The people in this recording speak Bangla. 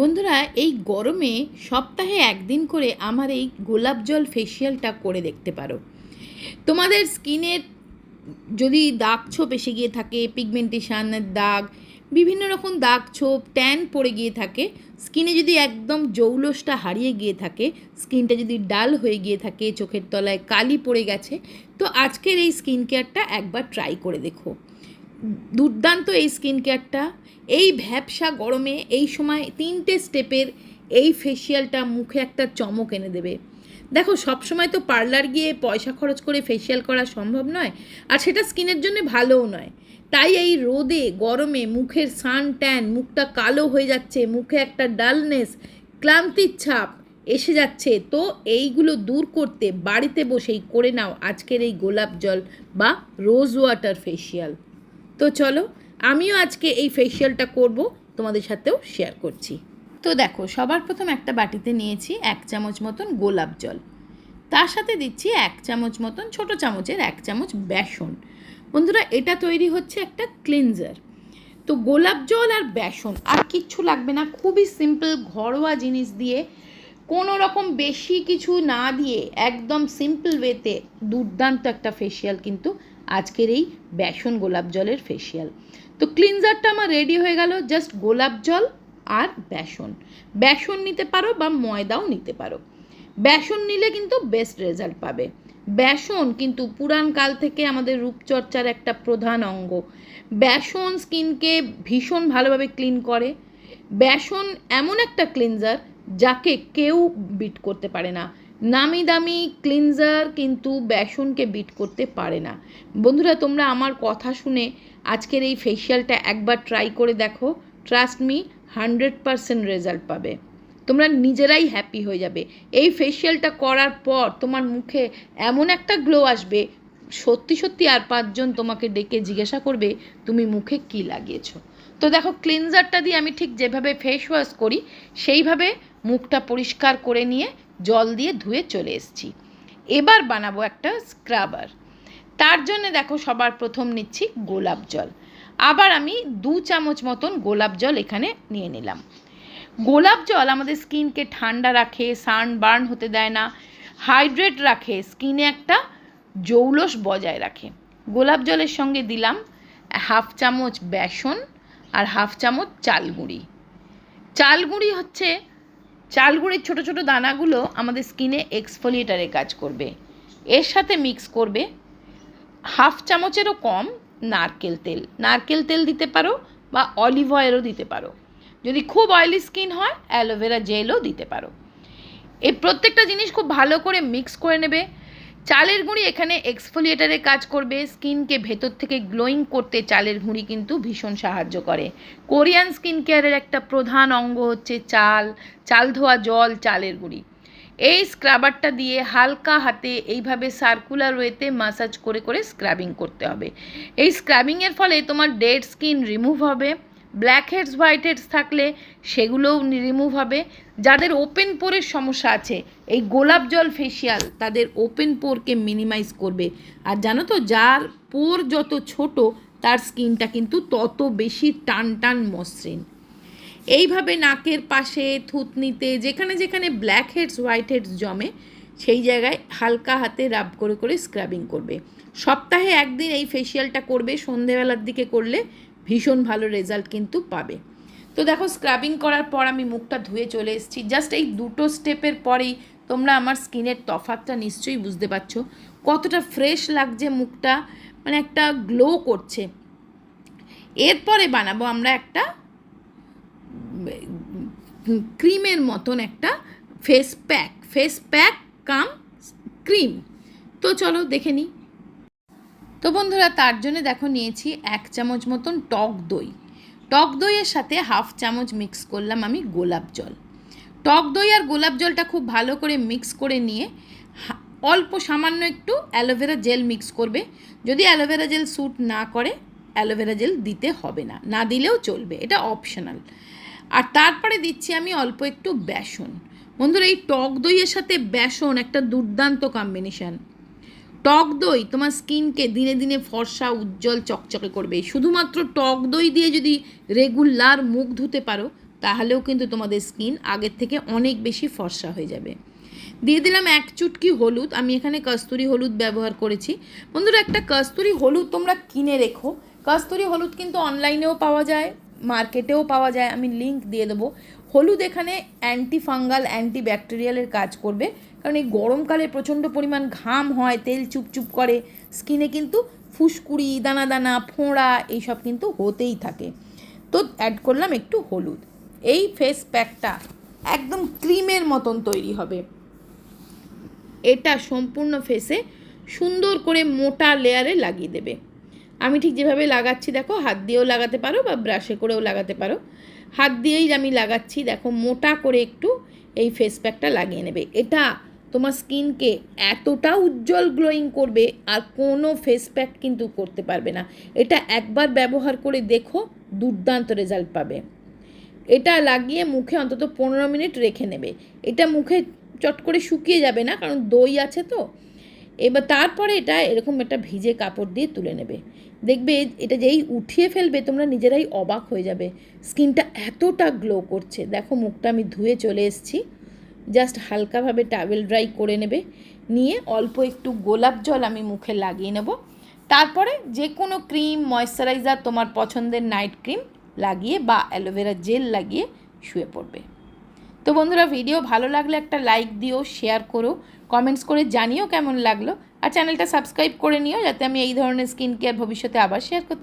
বন্ধুরা, এই গরমে সপ্তাহে একদিন করে আমার এই গোলাপ জল ফেসিয়ালটা করে দেখতে পারো। তোমাদের স্কিনের যদি দাগ ছোপ এসে গিয়ে থাকে পিগমেন্টেশনের দাগ, বিভিন্ন রকম দাগ ছোপ ট্যান পড়ে গিয়ে থাকে, স্কিনে যদি একদম জৌলসটা হারিয়ে গিয়ে থাকে, স্কিনটা যদি ডাল হয়ে গিয়ে থাকে, চোখের তলায় কালি পড়ে গেছে, তো আজকের এই স্কিন কেয়ারটা একবার ট্রাই করে দেখো। দুর্দান্ত এই স্কিন কেয়ারটা এই ভ্যাবসা গরমে এই সময় তিনটে স্টেপের এই ফেসিয়ালটা মুখে একটা চমক এনে দেবে। দেখো, সবসময় তো পার্লার গিয়ে পয়সা খরচ করে ফেসিয়াল করা সম্ভব নয়, আর সেটা স্কিনের জন্য ভালোও নয়। তাই এই রোদে, গরমে মুখের সান ট্যান মুখটা কালো হয়ে যাচ্ছে, মুখে একটা ডালনেস ক্লান্তির ছাপ এসে যাচ্ছে, তো এইগুলো দূর করতে, বাড়িতে বসেই করে নাও আজকের এই গোলাপ জল বা রোজ ওয়াটার ফেসিয়াল তো চলো, আমিও আজকে এই ফেসিয়ালটা করব, তোমাদের সাথেও শেয়ার করছি। তো দেখো, সবার প্রথম একটা বাটিতে নিয়েছি এক চামচ মতন গোলাপ জল। তার সাথে দিচ্ছি এক চামচ মতন ছোট চামচের এক চামচ বেসন। বন্ধুরা, এটা তৈরি হচ্ছে একটা ক্লিনজার তো গোলাপ জল আর বেসন, আর কিচ্ছু লাগবে না। খুবই সিম্পল ঘরোয়া জিনিস দিয়ে কোনো রকম বেশি কিছু না দিয়ে একদম সিম্পল ওয়েতে দুর্দান্ত একটা ফেসিয়াল কিন্তু আজকের এই বেসন গোলাপ জলের ফেসিয়াল তো ক্লিনজারটা আমার রেডি হয়ে গেল জাস্ট গোলাপ জল আর বেসন। বেসন নিতে পারো বা ময়দাও নিতে পারো। বেসন নিলে কিন্তু বেস্ট রেজাল্ট পাবে। বেসন কিন্তু পুরাণ কাল থেকে আমাদের রূপচর্চার একটা প্রধান অঙ্গ। বেসন স্কিনকে ভীষণ ভালোভাবে ক্লিন করে। বেসন এমন একটা ক্লিনজার যাকে কেউ বিট করতে পারে না। নামি দামি ক্লিনজার কিন্তু বেসনকে বিট করতে পারে না। বন্ধুরা, তোমরা আমার কথা শুনে আজকের এই ফেসিয়ালটা একবার ট্রাই করে দেখো। Trust me hundred percent result পাবে। তোমরা নিজেরাই হ্যাপি হয়ে যাবে। এই ফেসিয়ালটা করার পর তোমার মুখে এমন একটা গ্লো আসবে, সত্যি সত্যি আর পাঁচজন তোমাকে ডেকে জিজ্ঞাসা করবে, তুমি মুখে কি লাগিয়েছো? তো দেখো ক্লিনজারটা দিয়ে আমি ঠিক যেভাবে ফেস ওয়াশ করি, সেইভাবে মুখটা পরিষ্কার করে নিয়ে জল দিয়ে ধুয়ে চলে এসেছি। এবার বানাবো একটা স্ক্রাবার তার জন্য দেখো সবার প্রথম নিচ্ছি গোলাপ জল। আবার আমি দু চামচ মতন গোলাপ জল এখানে নিয়ে নিলাম। গোলাপ জল আমাদের স্কিনকে ঠান্ডা রাখে, সান বার্ন হতে দেয় না, হাইড্রেট রাখে, স্কিনে একটা জৌলস বজায় রাখে। গোলাপ জলের সঙ্গে দিলাম হাফ চামচ বেসন আর হাফ চামচ চালগুঁড়ি চালগুঁড়ি হচ্ছে চালগুঁড়ির ছোটো ছোটো দানাগুলো আমাদের স্কিনে এক্সফোলিয়েটারে কাজ করবে। এর সাথে মিক্স করবে হাফ চামচেরও কম নারকেল তেল। নারকেল তেল দিতে পারো বা অলিভ অয়েলও দিতে পারো। যদি খুব অয়েলি স্কিন হয় অ্যালোভেরা জেলও দিতে পারো। এই প্রত্যেকটা জিনিস খুব ভালো করে মিক্স করে নেবে। চালের গুঁড়ি এখানে এক্সফোলিয়েটারে কাজ করবে। স্কিনকে ভেতর থেকে গ্লোয়িং করতে চালের গুঁড়ি কিন্তু ভীষণ সাহায্য করে। কোরিয়ান স্কিন কেয়ারের একটা প্রধান অঙ্গ হচ্ছে চাল। চাল ধোয়া জল, চালের গুঁড়ি। এই স্ক্রাবারটা দিয়ে হালকা হাতে এইভাবে সার্কুলার ওয়েতে মাসাজ করে করে স্ক্রাবিং করতে হবে। এই স্ক্রাবিংয়ের ফলে তোমার ডেড স্কিন রিমুভ হবে। ব্ল্যাক হেডস হোয়াইট হেডস থাকলে সেগুলোও রিমুভ হবে। যাদের ওপেন পোরের সমস্যা আছে, এই গোলাপ জল ফেসিয়াল তাদের ওপেন পোরকে মিনিমাইজ করবে। আর জানো তো, যার পোর যত ছোট, তার স্কিনটা কিন্তু তত বেশি টান টান মসৃণ। এইভাবে নাকের পাশে, থুতনিতে, যেখানে যেখানে ব্ল্যাক হেডস হোয়াইট হেডস জমে, সেই জায়গায় হালকা হাতে রাব করে করে স্ক্রাবিং করবে। সপ্তাহে একদিন এই ফেসিয়ালটা করবে, সন্ধেবেলার দিকে করলে ভীষণ ভালো রেজাল্ট কিন্তু পাবে। তো দেখো স্ক্রাবিং করার পর আমি মুখটা ধুয়ে চলে এসেছি। জাস্ট এই দুটো স্টেপের পরেই তোমরা আমার স্কিনের তফাতটা নিশ্চয়ই বুঝতে পারছ। কতটা ফ্রেশ লাগছে মুখটা মানে একটা গ্লো করছে। এরপরে বানাবো আমরা একটা ক্রিমের মতন একটা face pack face pack cum cream তো চলো দেখে নিই। তো বন্ধুরা, তার জন্য দেখো নিয়েছি এক চামচ মতন টক দই। টক দইয়ের সাথে হাফ চামচ মিক্স করলাম আমি গোলাপ জল। টক দই আর গোলাপ জলটা খুব ভালো করে মিক্স করে নিয়ে অল্প সামান্য একটু অ্যালোভেরা জেল মিক্স করবে। যদি অ্যালোভেরা জেল স্যুট না করে, অ্যালোভেরা জেল দিতে হবে না না দিলেও চলবে, এটা অপশনাল। আর তারপরে দিচ্ছি আমি অল্প একটু বেসন। বন্ধুরা, এই টক দইয়ের সাথে বেসন একটা দুর্দান্ত কম্বিনেশন টক দই তোমার স্কিনকে দিনে দিনে ফর্সা, উজ্জ্বল, চকচকে করবে। শুধুমাত্র টক দই দিয়ে যদি রেগুলার মুখ ধুতে পারো, তাহলেও কিন্তু তোমাদের স্কিন আগের থেকে অনেক বেশি ফর্সা হয়ে যাবে। দিয়ে দিলাম এক চুটকি হলুদ। আমি এখানে কস্তুরি হলুদ ব্যবহার করেছি। বন্ধুরা, একটা কস্তুরি হলুদ তোমরা কিনে রেখো। কস্তুরি হলুদ কিন্তু অনলাইনেও পাওয়া যায়। মার্কেটেও পাওয়া যায়, আমি লিংক দিয়ে দেবো। হলুদ এখানে অ্যান্টি ফাঙ্গাল অ্যান্টি ব্যাকটেরিয়ালের কাজ করবে। কারণ এই গরমকালে প্রচণ্ড পরিমাণ ঘাম হয়, তেল চুপচুপ করে স্কিনে কিন্তু ফুসকুড়ি দানা দানা ফোঁড়া এইসব কিন্তু হতেই থাকে। তো অ্যাড করলাম একটু হলুদ। এই ফেস প্যাকটা একদম ক্রিমের মতন তৈরি হবে। এটা সম্পূর্ণ ফেসে সুন্দর করে মোটা লেয়ারে লাগিয়ে দেবে। আমি ঠিক যেভাবে লাগাচ্ছি, দেখো, হাত দিয়েও লাগাতে পারো বা ব্রাশে করেও লাগাতে পারো। হাত দিয়েই আমি লাগাচ্ছি, দেখো, মোটা করে একটু এই ফেস প্যাকটা লাগিয়ে নেবে। এটা তোমার স্কিনকে এতটা উজ্জ্বল গ্লোয়িং করবে আর কোনো ফেস প্যাক কিন্তু করতে পারবে না। এটা একবার ব্যবহার করে দেখো, দুর্দান্ত রেজাল্ট পাবে। এটা লাগিয়ে মুখে অন্তত পনেরো মিনিট রেখে নেবে। এটা মুখে চট করে শুকিয়ে যাবে না, কারণ দই আছে তো। এবার তারপরে এটা এরকম একটা ভিজে কাপড় দিয়ে তুলে নেবে। দেখবে এটা যেই উঠিয়ে ফেলবে তোমরা নিজেরাই অবাক হয়ে যাবে। স্কিনটা এতটা গ্লো করছে। দেখো মুখটা আমি ধুয়ে চলে এসেছি। জাস্ট হালকাভাবে টাওয়েল ড্রাই করে নেবে। নিয়ে অল্প একটু গোলাপ জল আমি মুখে লাগিয়ে নেব। তারপরে যে কোনো ক্রিম ময়শ্চারাইজার তোমার পছন্দের নাইট ক্রিম লাগিয়ে বা অ্যালোভেরা জেল লাগিয়ে শুয়ে পড়বে। তো বন্ধুরা ভিডিও ভালো লাগলে একটা লাইক দিও শেয়ার করো কমেন্টস করে জানিও কেমন লাগল। আর চ্যানেলটা সাবস্ক্রাইব করে নিও, যাতে আমি এই ধরনের স্কিন কেয়ার ভবিষ্যতে আবার শেয়ার করতে